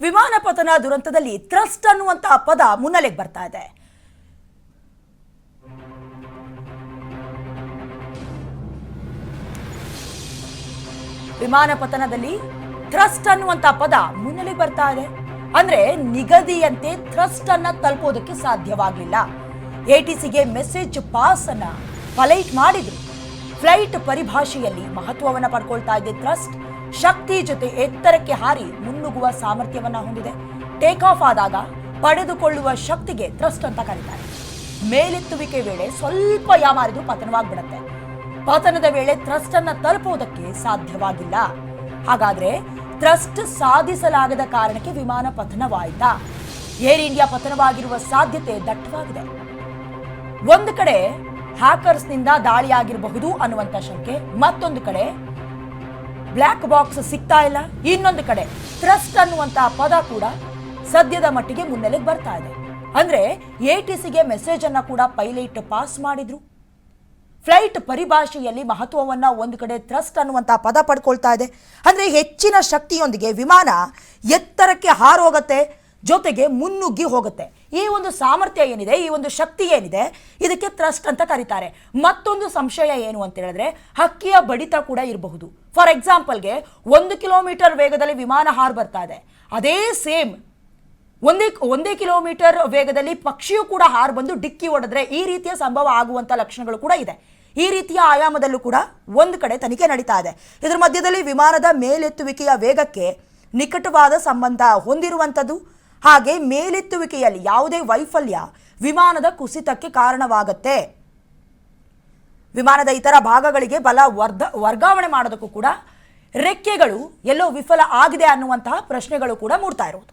ವಿಮಾನ ಪತನ ದುರಂತದಲ್ಲಿ ಥ್ರಸ್ಟ್ ಅನ್ನುವಂತಹ ಪದ ಮುನ್ನೆಲೆಗೆ ಬರ್ತಾ ಇದೆ. ವಿಮಾನ ಪತನದಲ್ಲಿ ಥ್ರಸ್ಟ್ ಅನ್ನುವಂತಹ ಪದ ಮುನ್ನೆಲೆಗೆ ಬರ್ತಾ ಇದೆ. ಅಂದ್ರೆ ನಿಗದಿಯಂತೆ ಥ್ರಸ್ಟ್ ಅನ್ನ ತಲುಪೋದಕ್ಕೆ ಸಾಧ್ಯವಾಗಲಿಲ್ಲ. ಎಟಿಸಿಗೆ ಮೆಸೇಜ್ ಪಾಸ್ ಅನ್ನ ಫಲೈಟ್ ಮಾಡಿದ್ರು. ಫ್ಲೈಟ್ ಪರಿಭಾಷೆಯಲ್ಲಿ ಮಹತ್ವವನ್ನು ಪಡ್ಕೊಳ್ತಾ ಇದೆ ಥ್ರಸ್ಟ್ ಶಕ್ತಿ ಜೊತೆ ಎತ್ತರಕ್ಕೆ ಹಾರಿ ಮುನ್ನುಗ್ಗುವ ಸಾಮರ್ಥ್ಯವನ್ನು ಹೊಂದಿದೆ. ಟೇಕ್ ಆಫ್ ಆದಾಗ ಪಡೆದುಕೊಳ್ಳುವ ಶಕ್ತಿಗೆ ಥ್ರಸ್ಟ್ ಅಂತ ಕರೀತಾರೆ. ಮೇಲೆತ್ತುವಿಕೆ ವೇಳೆ ಸ್ವಲ್ಪ ಯಾಮಾರಿದು ಪತನವಾಗ್ಬಿಡತ್ತೆ. ಪತನದ ವೇಳೆ ಥ್ರಸ್ಟ್ ಅನ್ನ ತಲುಪುವುದಕ್ಕೆ ಸಾಧ್ಯವಾಗಿಲ್ಲ. ಹಾಗಾದ್ರೆ ಥ್ರಸ್ಟ್ ಸಾಧಿಸಲಾಗದ ಕಾರಣಕ್ಕೆ ವಿಮಾನ ಪತನವಾಯಿತಾ. ಏರ್ ಇಂಡಿಯಾ ಪತನವಾಗಿರುವ ಸಾಧ್ಯತೆ ದಟ್ಟವಾಗಿದೆ. ಒಂದು ಕಡೆ ಹ್ಯಾಕರ್ಸ್ನಿಂದ ದಾಳಿಯಾಗಿರಬಹುದು ಅನ್ನುವಂಥ ಶಂಕೆ. ಮತ್ತೊಂದು ಕಡೆ, ಬ್ಲ್ಯಾಕ್ ಬಾಕ್ಸ್ ಸಿಗ್ತಾ ಇಲ್ಲ. ಇನ್ನೊಂದು ಕಡೆ, ಟ್ರಸ್ಟ್ ಅನ್ನುವಂತಹ ಪದ ಕೂಡ ಸದ್ಯದ ಮಟ್ಟಿಗೆ ಮುನ್ನೆಲೆಗೆ ಬರ್ತಾ ಇದೆ. ಅಂದ್ರೆ ಎಟಿಸಿಗೆ ಮೆಸೇಜ್ ಅನ್ನ ಕೂಡ ಪೈಲಟ್ ಪಾಸ್ ಮಾಡಿದ್ರು. ಫ್ಲೈಟ್ ಪರಿಭಾಷೆಯಲ್ಲಿ ಮಹತ್ವವನ್ನ ಒಂದು ಕಡೆ ಥ್ರಸ್ಟ್ ಅನ್ನುವಂತಹ ಪದ ಪಡ್ಕೊಳ್ತಾ ಇದೆ. ಅಂದ್ರೆ, ಹೆಚ್ಚಿನ ಶಕ್ತಿಯೊಂದಿಗೆ ವಿಮಾನ ಎತ್ತರಕ್ಕೆ ಹಾರೋಗತ್ತೆ. ಜೊತೆಗೆ ಮುನ್ನುಗ್ಗಿ ಹೋಗುತ್ತೆ. ಈ ಒಂದು ಸಾಮರ್ಥ್ಯ ಏನಿದೆ, ಈ ಒಂದು ಶಕ್ತಿ ಏನಿದೆ, ಇದಕ್ಕೆ ಥ್ರಸ್ಟ್ ಅಂತ ಕರೀತಾರೆ. ಮತ್ತೊಂದು ಸಂಶಯ ಏನು ಅಂತ ಹೇಳಿದ್ರೆ, ಹಕ್ಕಿಯ ಬಡಿತ ಕೂಡ ಇರಬಹುದು. ಫಾರ್ ಎಕ್ಸಾಂಪಲ್ಗೆ ಒಂದು ಕಿಲೋಮೀಟರ್ ವೇಗದಲ್ಲಿ ವಿಮಾನ ಹಾರ್ ಬರ್ತಾ ಇದೆ. ಅದೇ ಸೇಮ್ ಒಂದೇ ಒಂದೇ ಕಿಲೋಮೀಟರ್ ವೇಗದಲ್ಲಿ ಪಕ್ಷಿಯು ಕೂಡ ಹಾರು ಬಂದು ಡಿಕ್ಕಿ ಹೊಡೆದ್ರೆ ಈ ರೀತಿಯ ಸಂಭವ ಆಗುವಂಥ ಲಕ್ಷಣಗಳು ಕೂಡ ಇದೆ. ಈ ರೀತಿಯ ಆಯಾಮದಲ್ಲೂ ಕೂಡ ಒಂದು ಕಡೆ ತನಿಖೆ ನಡೀತಾ ಇದೆ. ಇದರ ಮಧ್ಯದಲ್ಲಿ ವಿಮಾನದ ಮೇಲೆತ್ತುವಿಕೆಯ ವೇಗಕ್ಕೆ ನಿಕಟವಾದ ಸಂಬಂಧ ಹೊಂದಿರುವಂಥದ್ದು ಹಾಗೆ ಮೇಲೆತ್ತುವಿಕೆಯಲ್ಲಿ ಯಾವುದೇ ವೈಫಲ್ಯ ವಿಮಾನದ ಕುಸಿತಕ್ಕೆ ಕಾರಣವಾಗತ್ತೆ. ವಿಮಾನದ ಇತರ ಭಾಗಗಳಿಗೆ ಬಲ ವರ್ಧ, ವರ್ಗಾವಣೆ ಮಾಡೋದಕ್ಕೂ ಕೂಡ ರೆಕ್ಕೆಗಳು ಎಲ್ಲೋ ವಿಫಲ ಆಗಿದೆ ಅನ್ನುವಂತಹ ಪ್ರಶ್ನೆಗಳು ಕೂಡ ಮೂಡ್ತಾ ಇರೋದು